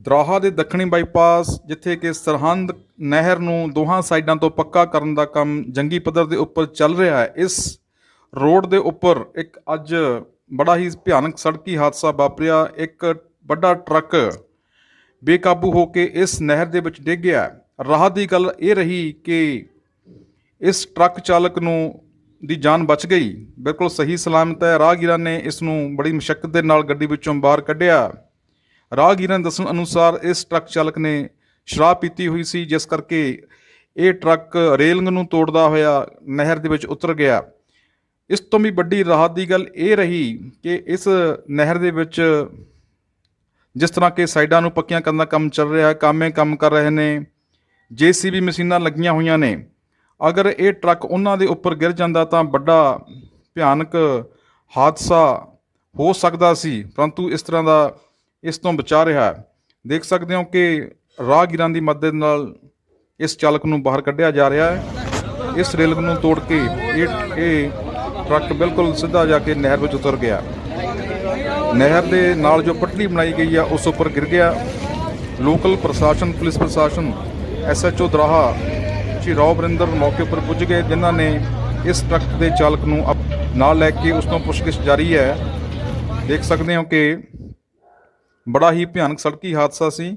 ਦਰਾਹਾ ਦੇ ਦੱਖਣੀ ਬਾਈਪਾਸ, ਜਿੱਥੇ ਕਿ ਸਰਹੰਦ ਨਹਿਰ ਨੂੰ ਦੋਹਾਂ ਸਾਈਡਾਂ ਤੋਂ ਪੱਕਾ ਕਰਨ ਦਾ ਕੰਮ ਜੰਗੀ ਪੱਧਰ ਦੇ ਉੱਪਰ ਚੱਲ ਰਿਹਾ ਹੈ। ਇਸ ਰੋਡ ਦੇ ਉੱਪਰ ਇੱਕ ਅੱਜ ਬੜਾ ਹੀ ਭਿਆਨਕ ਸੜਕੀ ਹਾਦਸਾ ਵਾਪਰਿਆ। ਇੱਕ ਵੱਡਾ ਟਰੱਕ ਬੇਕਾਬੂ ਹੋ ਕੇ ਇਸ ਨਹਿਰ ਦੇ ਵਿੱਚ ਡਿੱਗ ਗਿਆ ਰਾਹਤ ਦੀ ਗੱਲ ਇਹ ਰਹੀ ਕਿ ਇਸ ਟਰੱਕ ਚਾਲਕ ਨੂੰ ਦੀ ਜਾਨ ਬਚ ਗਈ। ਬਿਲਕੁਲ ਸਹੀ ਸਲਾਮਤ ਹੈ। ਰਾਹਗੀਰਾਂ ਨੇ ਇਸ ਨੂੰ ਬੜੀ ਮੁਸ਼ਕਲ ਦੇ ਨਾਲ ਗੱਡੀ ਵਿੱਚੋਂ ਬਾਹਰ ਕੱਢਿਆ। ਰਾਹਗੀਰਾਂ ਦੇ ਦੱਸਣ ਅਨੁਸਾਰ ਇਸ ਟਰੱਕ ਚਾਲਕ ਨੇ ਸ਼ਰਾਬ ਪੀਤੀ ਹੋਈ ਸੀ, ਜਿਸ ਕਰਕੇ ਇਹ ਟਰੱਕ ਰੇਲਿੰਗ ਨੂੰ ਤੋੜਦਾ ਹੋਇਆ ਨਹਿਰ ਦੇ ਵਿੱਚ ਉਤਰ ਗਿਆ। ਇਸ ਤੋਂ ਵੀ ਵੱਡੀ ਰਾਹਤ ਦੀ ਗੱਲ ਇਹ ਰਹੀ ਕਿ ਇਸ ਨਹਿਰ ਦੇ ਵਿੱਚ ਜਿਸ ਤਰ੍ਹਾਂ ਕਿ ਸਾਈਡਾਂ ਨੂੰ ਪੱਕੀਆਂ ਕਰਨ ਦਾ ਕੰਮ ਚੱਲ ਰਿਹਾ ਹੈ, ਕਾਮੇ ਕੰਮ ਕਰ ਰਹੇ ਨੇ, ਜੀਸੀਬੀ ਮਸ਼ੀਨਾਂ ਲੱਗੀਆਂ ਹੋਈਆਂ ਨੇ। ਅਗਰ ਇਹ ਟਰੱਕ ਉਹਨਾਂ ਦੇ ਉੱਪਰ ਗਿਰ ਜਾਂਦਾ ਤਾਂ ਵੱਡਾ ਭਿਆਨਕ ਹਾਦਸਾ ਹੋ ਸਕਦਾ ਸੀ, ਪਰੰਤੂ ਇਸ ਤਰ੍ਹਾਂ ਦਾ ਇਸ ਤੋਂ ਬਚਾ ਰਿਹਾ ਹੈ। ਦੇਖ ਸਕਦੇ ਹੋ ਕਿ ਰਾਹਗੀਰਾਂ ਦੀ ਮਦਦ ਨਾਲ ਇਸ ਚਾਲਕ ਨੂੰ ਬਾਹਰ ਕੱਢਿਆ ਜਾ ਰਿਹਾ ਹੈ। ਇਸ ਰੇਲ ਨੂੰ ਤੋੜ ਕੇ ਇਹ ਇਹ ਟਰੱਕ ਬਿਲਕੁਲ ਸਿੱਧਾ ਜਾ ਕੇ ਨਹਿਰ ਵਿੱਚ ਉਤਰ ਗਿਆ। ਨਹਿਰ ਦੇ ਨਾਲ ਜੋ ਪਟੜੀ ਬਣਾਈ ਗਈ ਆ, ਉਸ ਉੱਪਰ ਗਿਰ ਗਿਆ। ਲੋਕਲ ਪ੍ਰਸ਼ਾਸਨ, ਪੁਲਿਸ ਪ੍ਰਸ਼ਾਸਨ ਐਸਐਚਓ ਦਰਾਹਾ, ਸ਼੍ਰੀ ਰਾਓ ਬਰਿੰਦਰ ਮੌਕੇ ਉੱਪਰ ਪੁੱਜ ਗਏ, ਜਿਨ੍ਹਾਂ ਨੇ ਇਸ ਟਰੱਕ ਦੇ ਚਾਲਕ ਨੂੰ ਅਪ- ਨਾਲ ਲੈ ਕੇ ਉਸ ਤੋਂ ਪੁੱਛਗਿੱਛ ਜਾਰੀ ਹੈ। ਦੇਖ ਸਕਦੇ ਹੋ ਕਿ ਬੜਾ ਹੀ ਭਿਆਨਕ ਸੜਕੀ ਹਾਦਸਾ ਸੀ।